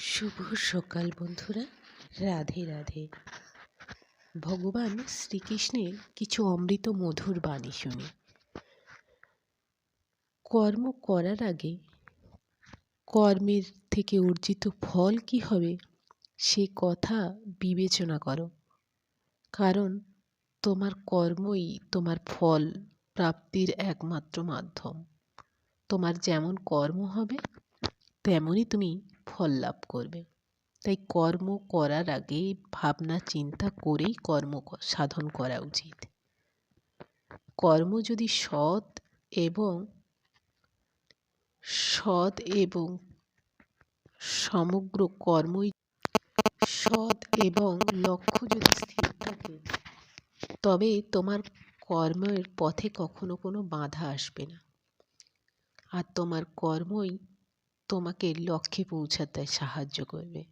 শুভ সকাল, বন্ধুরা। রাধে রাধে। ভগবান শ্রীকৃষ্ণের কিছু অমৃত মধুর বাণী শুনি। কর্ম করার আগে কর্মের থেকে অর্জিত ফল কি হবে, সে কথা বিবেচনা করো। কারণ তোমার কর্মই তোমার ফল প্রাপ্তির একমাত্র মাধ্যম। তোমার যেমন কর্ম হবে, তেমনই তুমি ফল লাভ করবে। তাই কর্ম করার আগে ভাবনা, চিন্তা করেই কর্ম সাধন করা উচিত। কর্ম যদি সৎ এবং সৎ এবং সমগ্র কর্মই সৎ এবং লক্ষ্য যদি স্থির থাকে, তবে তোমার কর্মের পথে কখনো কোনো বাধা আসবে না। আর তোমার কর্মই তোমাকে লক্ষ্যে পৌঁছাতে সাহায্য করবে।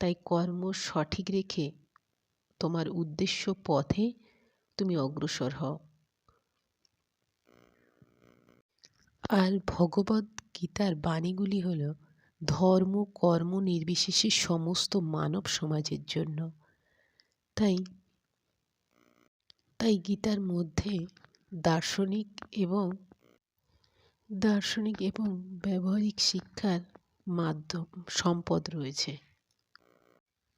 তাই কর্ম সঠিক রেখে তোমার উদ্দেশ্য পথে তুমি অগ্রসর হও। আর ভগবত গীতার বাণীগুলি হল ধর্ম, কর্ম নির্বিশেষে সমস্ত মানব সমাজের জন্য। তাই তাই গীতার মধ্যে দার্শনিক এবং দার্শনিক এবং ব্যবহারিক শিক্ষার মাধ্যম, সম্পদ রয়েছে।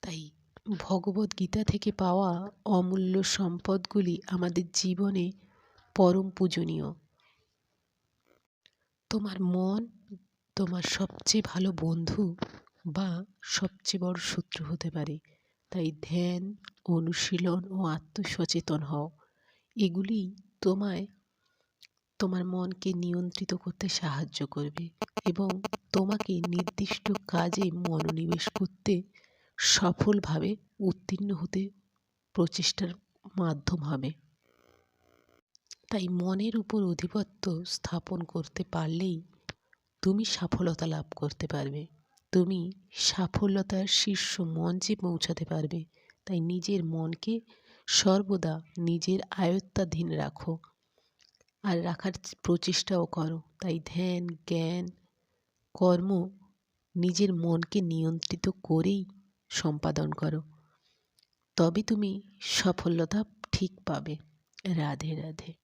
তাই ভগবত গীতা থেকে পাওয়া অমূল্য সম্পদগুলি আমাদের জীবনে পরম পূজনীয়। তোমার মন, তোমার সবচেয়ে ভালো বন্ধু বা সবচেয়ে বড় শত্রু হতে পারে। তাই ধ্যান, অনুশীলন ও আত্মসচেতন হও। এগুলি তোমায় তোমার মনকে নিয়ন্ত্রিত করতে সাহায্য করবে এবং তোমাকে নির্দিষ্ট কাজে মনোনিবেশ করতে সফলভাবে উত্তীর্ণ হতে প্রচেষ্টার মাধ্যম হবে। তাই মনের উপর আধিপত্য স্থাপন করতে পারলেই তুমি সফলতা লাভ করতে পারবে। তুমি সাফল্যতার শীর্ষ মঞ্চে পৌঁছাতে পারবে। তাই নিজের মনকে সর্বদা নিজের আয়ত্তাধীন রাখো। আর রাখার প্রচেষ্টাও করো। তাই ধ্যান, জ্ঞান, কর্ম নিজের মনকে নিয়ন্ত্রিত করেই সম্পাদন করো। তবে তুমি সফলতা ঠিক পাবে। রাধে রাধে।